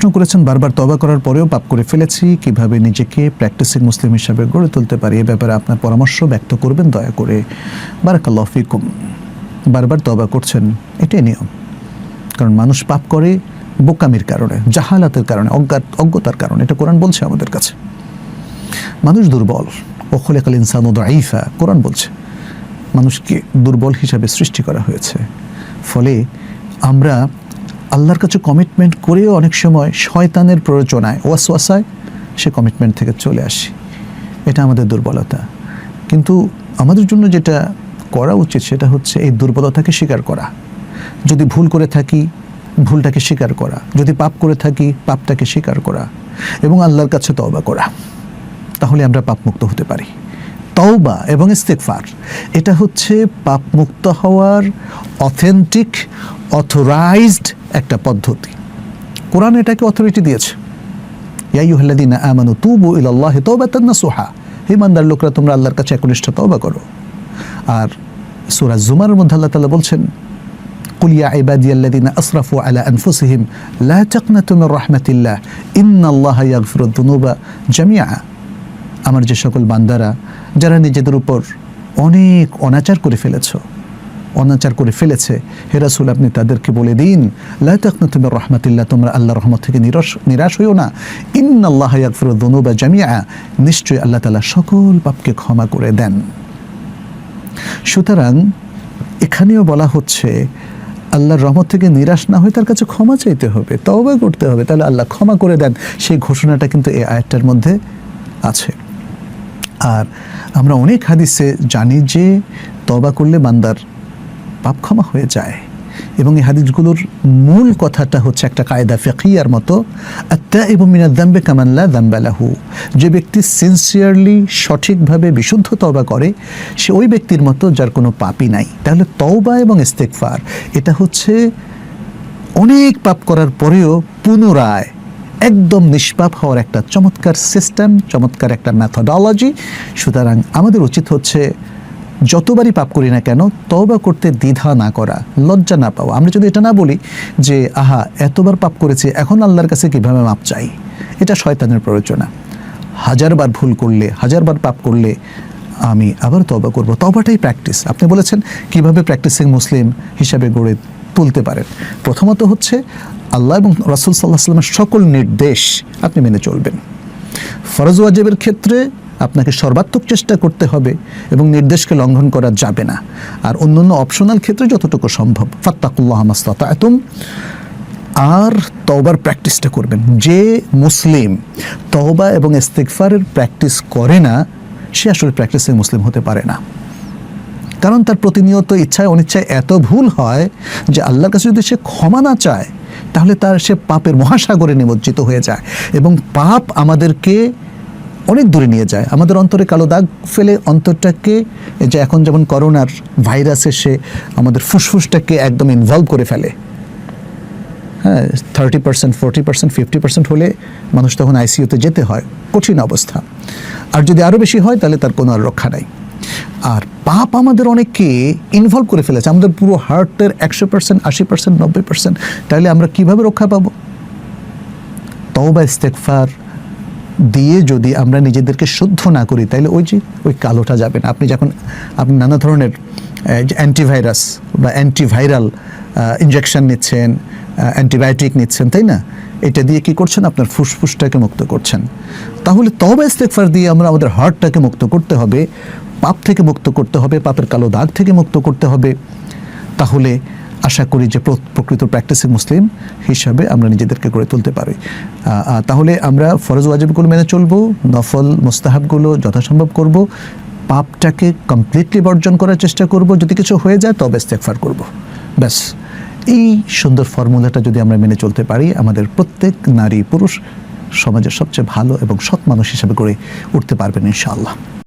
প্রশ্ন করেছেন, বারবার তবা করার পরেও পাপ করে ফেলেছি, কীভাবে নিজেকে প্র্যাকটিসিং মুসলিম হিসাবে গড়ে তুলতে পারি? এ ব্যাপারে আপনার পরামর্শ ব্যক্ত করবেন, দয়া করে। বারাকাল্লাহ বারবার তবা করছেন, এটাই নিয়ম। কারণ মানুষ পাপ করে বোকামির কারণে, জাহালাতের কারণে, অজ্ঞাত, অজ্ঞতার কারণে, এটা কোরআন বলছে আমাদের কাছে। মানুষ দুর্বল। ওখলেকাল ইনসান আইফা কোরআন বলছে, মানুষকে দুর্বল হিসাবে সৃষ্টি করা হয়েছে। ফলে আমরা আল্লাহর কাছে কমিটমেন্ট করেও অনেক সময় শয়তানের প্ররোচনায়, ওয়াসওয়াসায় সে কমিটমেন্ট থেকে চলে আসি। এটা আমাদের দুর্বলতা। কিন্তু আমাদের জন্য যেটা করা উচিত সেটা হচ্ছে এই দুর্বলতাকে স্বীকার করা। যদি ভুল করে থাকি, ভুলটাকে স্বীকার করা। যদি পাপ করে থাকি, পাপটাকে স্বীকার করা। এবং আল্লাহর কাছে তওবা করা। তাহলে আমরা পাপমুক্ত হতে পারি। তওবা এবং ইস্তেকফার এটা হচ্ছে পাপমুক্ত হওয়ার অথেন্টিক অথরাইজড একটা পদ্ধতি কোরআন এটাকে অথরিটি দিয়েছে ইয়াইয়ুহাল্লাযীনা আমানু তুবু ইলাল্লাহি তাওবাতান নাসুহা হে ইমানদার লোকরা তোমরা আল্লাহর কাছে একনিষ্ঠ তওবা করো আর সূরা জুমারের মধ্যে আল্লাহ তাআলা বলছেন قل يا عبادي الذين أسرفوا على أنفسهم لا تقنطوا من رحمة الله إن الله يغفر الذنوب جميعا আমার যে সকল বান্দারা, যারা নিজেদের উপর অনেক অনাচার করে ফেলেছ, অনাচার করে ফেলেছে, হে রাসূল, আপনি তাদেরকে বলে দিন, লা তাকনাতু মির রাহমাতিল্লাহ তোমরা আল্লাহ রহমত থেকে নিরাশ নিরাশ হইও না। ইন্নাল্লাহ ইয়াগফিরু যুনুবা জামিয়া নিশ্চয়ই আল্লাহ তালা সকল পাপকে ক্ষমা করে দেন। সুতরাং এখানেও বলা হচ্ছে, আল্লাহর রহমত থেকে নিরাশ না হয়ে তার কাছে ক্ষমা চাইতে হবে, তওবা করতে হবে, তাহলে আল্লাহ ক্ষমা করে দেন। সেই ঘোষণাটা কিন্তু এই আয়াতটার মধ্যে আছে। আর আমরা অনেক হাদিসে জানি যে তবা করলে বান্দার পাপ ক্ষমা হয়ে যায়। এবং এই হাদিসগুলোর মূল কথাটা হচ্ছে একটা কায়দা ফেকিয়ার মতো আত্মা এবং মিনা দাম্বে কামাল্লা দাম্বালাহু যে ব্যক্তি সিনসিয়ারলি সঠিকভাবে, বিশুদ্ধ তবা করে, সে ওই ব্যক্তির মতো যার কোনো পাপই নাই। তাহলে তওবা এবং ইস্তেকফার এটা হচ্ছে অনেক পাপ করার পরেও পুনরায় একদম নিষ্পাপ হওয়ার একটা চমৎকার সিস্টেম চমৎকার একটা ম্যাথোডলজি সুতরাং আমাদের উচিত হচ্ছে যতবারই পাপ করি না কেন, তওবা করতে দ্বিধা না করা, লজ্জা না পাওয়া। আমরা যদি এটা না বলি যে, আহা, এতবার পাপ করেছি, এখন আল্লাহর কাছে কীভাবে মাপ চাই? এটা শয়তানের প্ররোচনা। হাজারবার ভুল করলে, হাজারবার পাপ করলে আমি আবার তবা করব। তবাটাই প্র্যাকটিস আপনি বলেছেন, কীভাবে প্র্যাকটিসিং মুসলিম হিসাবে গড়ে তুলতে পারেন? প্রথমত হচ্ছে আল্লাহ এবং রাসুল সাল্লাহ সাল্লামের সকল নির্দেশ আপনি মেনে চলবেন। ফরজ ওয়াজেবের ক্ষেত্রে আপনাকে সর্বাত্মক চেষ্টা করতে হবে এবং নির্দেশকে লঙ্ঘন করা যাবে না। আর অন্য অন্য অপশনাল ক্ষেত্রে যতটুকু সম্ভব। ফাত্তাকুল্লাহ মাস্তাতা এতম আর তওবার প্র্যাকটিসটা করবেন। যে মুসলিম তওবা এবং ইস্তেকফারের প্র্যাকটিস করে না, সে আসলে প্র্যাকটিসে মুসলিম হতে পারে না। কারণ তার প্রতিনিয়ত ইচ্ছায় অনিচ্ছায় এত ভুল হয় যে আল্লাহর কাছে যদি সে ক্ষমা না চায় তাহলে তার সে পাপের মহাসাগরে নিমজ্জিত হয়ে যায় এবং পাপ আমাদেরকে অনেক দূরে নিয়ে যায়। আমাদের অন্তরে কালো দাগ ফেলে অন্তরটাকে যে এখন যেমন করোনার ভাইরাস এসে আমাদের ফুসফুসটাকে একদম ইনভলভ করে ফেলে। হ্যাঁ thirty percent forty percent fifty percent হলে মানুষ তখন আইসিইউতে যেতে হয়। কঠিন অবস্থা। আর যদি আরও বেশি হয়, তাহলে তার কোনো আর রক্ষা নাই। আর পাপ আমাদের অনেককে ইনভলভ করে ফেলেছে। আমাদের পুরো হার্টের একশো পার্সেন্ট আশি পার্সেন্ট নব্বই পার্সেন্ট তাহলে আমরা কীভাবে রক্ষা পাবো? তওবা ইস্তেকফার দিয়ে যদি আমরা নিজেদেরকে শুদ্ধ না করি তাহলে ওই যে, ওই কালোটা যাবে না। আপনি যখন, আপনি নানা ধরনের অ্যান্টিভাইরাস বা অ্যান্টিভাইরাল ইনজেকশন নিচ্ছেন অ্যান্টিবায়োটিক নিচ্ছেন, তাই না? এটা দিয়ে কি করছেন? আপনার ফুসফুসটাকে মুক্ত করছেন। তাহলে তবা ইস্তেকফার দিয়ে আমরা আমাদের হার্টটাকে মুক্ত করতে হবে। পাপ থেকে মুক্ত করতে হবে, পাপের কালো দাগ থেকে মুক্ত করতে হবে। তাহলে আশা করি যে প্র- প্রকৃত প্র্যাকটিসিং মুসলিম হিসাবে আমরা নিজেদেরকে গড়ে তুলতে পারি। তাহলে আমরা ফরজ ওয়াজিবগুলো মেনে চলবো, নফল মোস্তাহাবগুলো যথাসম্ভব করব, পাপটাকে কমপ্লিটলি বর্জন করার চেষ্টা করব, যদি কিছু হয়ে যায় তবে ইস্তেকফার করব। ব্যাস, এই সুন্দর ফর্মুলাটা যদি আমরা মেনে চলতে পারি, আমাদের প্রত্যেক নারী পুরুষ সমাজের সবচেয়ে ভালো এবং সৎ মানুষ হিসাবে গড়ে উঠতে পারবেন ইনশাআল্লাহ।